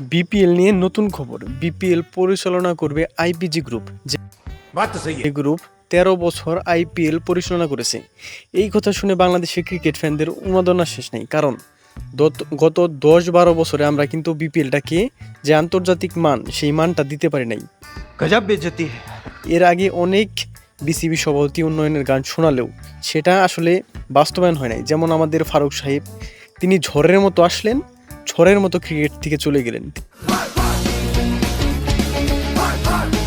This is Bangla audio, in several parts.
বিপিএল নিয়ে নতুন খবর। বিপিএল পরিচালনা করবে আইপিজি গ্রুপ গ্রুপ তেরো বছর আইপিএল পরিচালনা করেছে। এই কথা শুনে বাংলাদেশের ক্রিকেট ফ্যানদের উন্মাদনা শেষ নেই। কারণ গত দশ বারো বছরে আমরা কিন্তু বিপিএলটাকে যে আন্তর্জাতিক মান সেই মানটা দিতে পারি নাই। এর আগে অনেক বিসিবি সভাপতি উন্নয়নের গান শোনালেও সেটা আসলে বাস্তবায়ন হয় নাই। যেমন আমাদের ফারুক সাহেব তিনি ঝড়ের মতো আসলেন ঝড়ের মতো ক্রিকেট থেকে চলে গেলেন।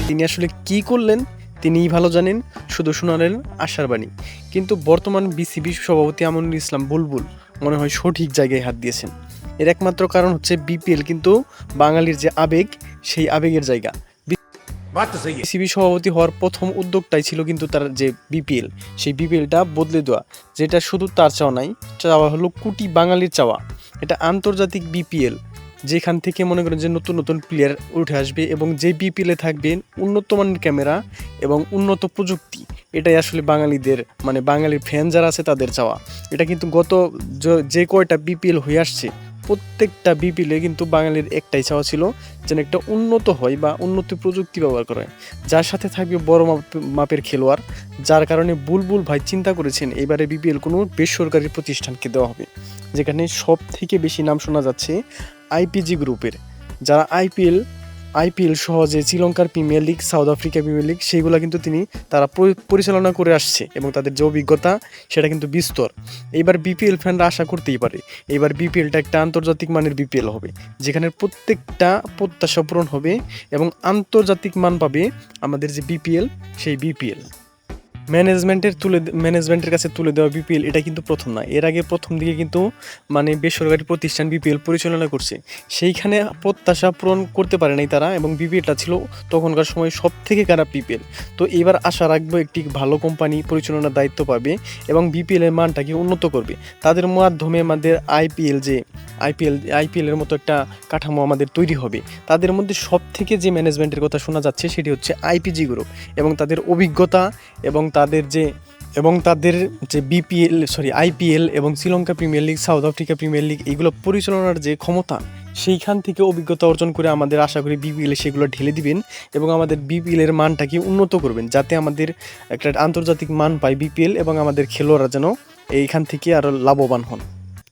তিনি আসলে কি করলেন তিনিই ভালো জানেন শুধু শোনালেন আশার বাণী। কিন্তু বর্তমান বিসিবি সভাপতি আমনুল ইসলাম বুলবুল মনে হয় সঠিক জায়গায় হাত দিয়েছেন। এর একমাত্র কারণ হচ্ছে বিপিএল কিন্তু বাঙালির যে আবেগ সেই আবেগের জায়গা। বিসিবি সভাপতি হওয়ার প্রথম উদ্যোগটাই ছিল কিন্তু তার যে বিপিএল সেই বিপিএলটা বদলে দেওয়া যেটা শুধু তার চাওয়া নাই চাওয়া হলো কুটি বাঙালির চাওয়া। এটা আন্তর্জাতিক বিপিএল যেখান থেকে মনে করেন যে নতুন নতুন প্লেয়ার উঠে আসবে এবং যে বিপিএলে থাকবেন উন্নত মানের ক্যামেরা এবং উন্নত প্রযুক্তি। এটাই আসলে বাঙালিদের মানে বাঙালির ফ্যান যারা আছে তাদের চাওয়া। এটা কিন্তু গত য- কয়টা বিপিএল হয়ে আসছে প্রত্যেকটা বিপিএলে কিন্তু বাঙালির একটাই চাওয়া ছিল যেন একটা উন্নত হয় বা উন্নত প্রযুক্তি ব্যবহার করে। যার সাথে থাকবে বড় মাপ- মাপের খেলোয়াড়, যার কারণে বুলবুল ভাই চিন্তা করেছেন এবারে বিপিএল কোনো বেসরকারি প্রতিষ্ঠানকে দেওয়া হবে। যেখানে সব থেকে বেশি নাম শোনা যাচ্ছে আইপিজি গ্রুপের যারা আইপিএল আইপিএল সহ যে শ্রীলঙ্কার premier league, South Africa premier league, সেইগুলো কিন্তু তিনি তারা পরিচালনা করে আসছে এবং তাদের যে অভিজ্ঞতা সেটা কিন্তু বিস্তর। এইবার বিপিএল ফ্যানরা আশা করতেই পারে এবার বিপিএলটা একটা আন্তর্জাতিক মানের বিপিএল হবে, যেখানে প্রত্যেকটা প্রত্যাশা পূরণ হবে এবং আন্তর্জাতিক মান পাবে আমাদের যে বিপিএল, সেই বিপিএল। ম্যানেজমেন্টের তুলে ম্যানেজমেন্টের কাছে তুলে দেওয়া বিপিএল এটা কিন্তু প্রথম না। এর আগে প্রথম দিকে কিন্তু মানে বেসরকারি প্রতিষ্ঠান বিপিএল পরিচালনা করছে। সেইখানে প্রত্যাশা পূরণ করতে পারে নাই তারা এবং বিপিএলটা ছিল তখনকার সময় সব থেকে খারাপ বিপিএল তো এবার আশা রাখব একটি ভালো কোম্পানি পরিচালনার দায়িত্ব পাবে এবং বিপিএলের মানটাকে উন্নত করবে। তাদের মাধ্যমে আমাদের আইপিএল যে আইপিএল, আইপিএলের মতো একটা কাঠামো আমাদের তৈরি হবে। তাদের মধ্যে সব থেকে যে ম্যানেজমেন্টের কথা শোনা যাচ্ছে সেটি হচ্ছে আইপিজি গ্রুপ এবং তাদের অভিজ্ঞতা এবং তাদের যে, এবং তাদের যে বিপিএল সরি আইপিএল এবং Sri Lanka premier league South Africa premier league এইগুলো পরিচালনার যে ক্ষমতা, সেইখান থেকে অভিজ্ঞতা অর্জন করে আমাদের আশা করি বিপিএলে সেগুলো ঢেলে দিবেন এবং আমাদের বিপিএলের মানটাকে উন্নত করবেন, যাতে আমাদের একটা আন্তর্জাতিক মান পায় বিপিএল এবং আমাদের খেলোয়াড়রা যেন এইখান থেকে আরও লাভবান হন।